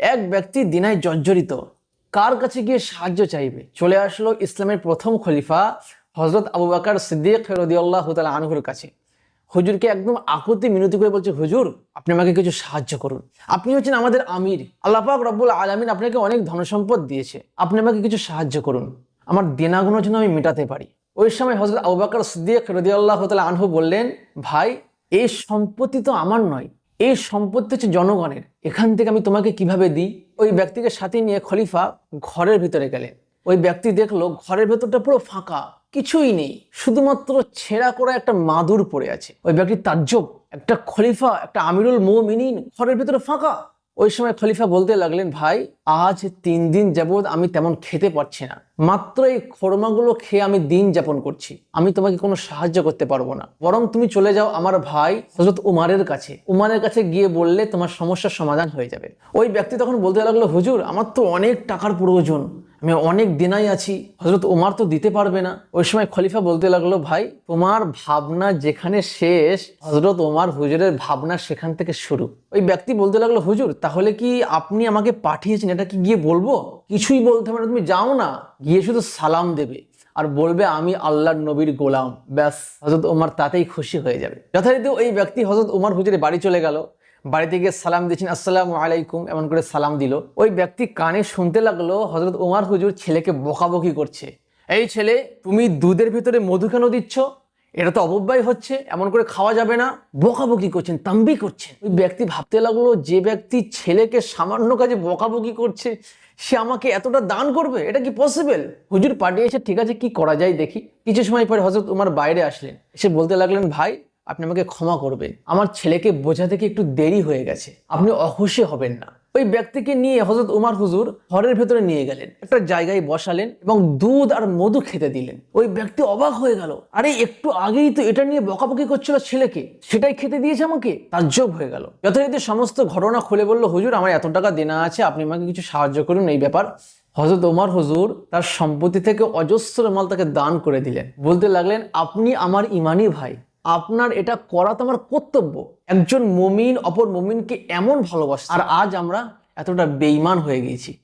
এক ব্যক্তি দিনায় জর্জরিত, কার কাছে গিয়ে সাহায্য চাইবে? চলে আসলো ইসলামের প্রথম খলিফা হজরত আবু বাকার সিদ্দিক রদিয়াল্লাহ তালা আনহুর কাছে। হুজুরকে একদম আকুতি মিনতি করে বলছে, হুজুর, আপনি আমাকে কিছু সাহায্য করুন। আপনি হচ্ছেন আমাদের আমির। আল্লাপাক রব্বুল আলমিন আপনাকে অনেক ধনসম্পদ দিয়েছে। আপনি আমাকে কিছু সাহায্য করুন। আমার দেনাগুলো যেন আমি মেটাতে পারি। ওই সময় হজরত আবু বাকর সিদ্দিক রদিয়াল্লাহ তালা আনহু বললেন, ভাই, এই সম্পত্তি তো আমার নয়। এই সম্পত্তি হচ্ছে জনগণের। এখান থেকে আমি তোমাকে কীভাবে দিই? ওই ব্যক্তিকে সাথে নিয়ে খলিফা ঘরের ভিতরে গেলেন। ওই ব্যক্তি দেখল ঘরের ভেতরটা পুরো ফাঁকা, কিছুই নেই। শুধুমাত্র ছেঁড়া করা একটা মাদুর পড়ে আছে। ওই ব্যক্তি তাজ্জব, একটা খলিফা, একটা আমিরুল মোমিনিন, ঘরের ভেতরে ফাঁকা। ওই সময় খলিফা বলতে লাগলেন, ভাই, আজ তিন দিন যাবৎ আমি তেমন খেতে পারছি না। মাত্র এই খোরমাগুলো খেয়ে আমি দিন যাপন করছি। আমি তোমাকে কোনো সাহায্য করতে পারব না। বরং তুমি চলে যাও আমার ভাই হজরত উমারের কাছে। উমারের কাছে গিয়ে বললে তোমার সমস্যার সমাধান হয়ে যাবে। ওই ব্যক্তি তখন বলতে লাগল, হুজুর, আমার তো অনেক টাকার প্রয়োজন। আমি অনেক দিনাই আছি। হজরত উমার তো দিতে পারবে না। ওই সময় খলিফা বলতে লাগল, ভাই, তোমার ভাবনা যেখানে শেষ হজরত ওমার হুজুরের ভাবনা সেখান থেকে শুরু। ওই ব্যক্তি বলতে লাগল, হুজুর, তাহলে কি আপনি আমাকে পাঠিয়েছেন? এটা কি গিয়ে বলব? কিছুই বলতে হবে না, তুমি যাও না। গিয়ে শুধু সালাম দেবে আর বলবে, আমি আল্লাহর নবীর গোলাম। ব্যাস হজরত ওমার তাতেই খুশি হয়ে যাবে। যথারীতি ওই ব্যক্তি হজরত ওমর হুজুরের বাড়ি চলে গেল। বাড়িতে গিয়ে সালাম দিয়েছেন, আসসালামু আলাইকুম এমন করে সালাম দিল। ওই ব্যক্তি কানে শুনতে লাগল হজরত ওমর হুজুর ছেলেকে বকাবকি করছে। এই ছেলে, তুমি দুধের ভিতরে মধু কেন দিচ্ছ? এটা তো অপব্যয় হচ্ছে, এমন করে খাওয়া যাবে না। বকাবকি করছেন, তাম্বি করছেন। ওই ব্যক্তি ভাবতে লাগল, যে ব্যক্তি ছেলেকে সামান্য কাজে বকাবকি করছে, সে আমাকে এতটা দান করবে? এটা কি পসিবল হুজুর পাঠিয়েছে ঠিক আছে, কি করা যায় দেখি। কিছু সময় পরে হজরত উমার বাইরে আসলেন। এসে বলতে লাগলেন, ভাই আপনি আমাকে ক্ষমা করবেন। আমার ছেলেকে বোঝা থেকে একটু দেরি হয়ে গেছে? আপনি অখুশি হবেন না। ওই ব্যক্তিকে নিয়ে হজরত উমার হুজুর ঘরের ভেতরে নিয়ে গেলেন, একটা জায়গায় বসালেন এবং দুধ আর মধু খেতে দিলেন। ওই ব্যক্তি অবাক হয়ে গেল। আরে, একটু আগেই তো এটা নিয়ে বকাবকি করছিল ছেলেকে। সেটাই খেতে দিয়েছে আমাকে? তাজ্জব হয়ে গেল। যথারীতি সমস্ত ঘটনা খুলে বলল, হুজুর, আমার এত টাকা দেনা আছে, আপনি আমাকে কিছু সাহায্য করুন এই ব্যাপার। হজরত ওমর হুজুর তার সম্পত্তি থেকে অজস্র মাল তাকে দান করে দিলেন। বলতে লাগলেন, আপনি আমার ইমানি ভাই। আপনার এটা করা তো আমার কর্তব্য। একজন মমিন, অপর মমিনকে এমন ভালোবাসা আর আজ আমরা এতটা বেইমান হয়ে গেছি।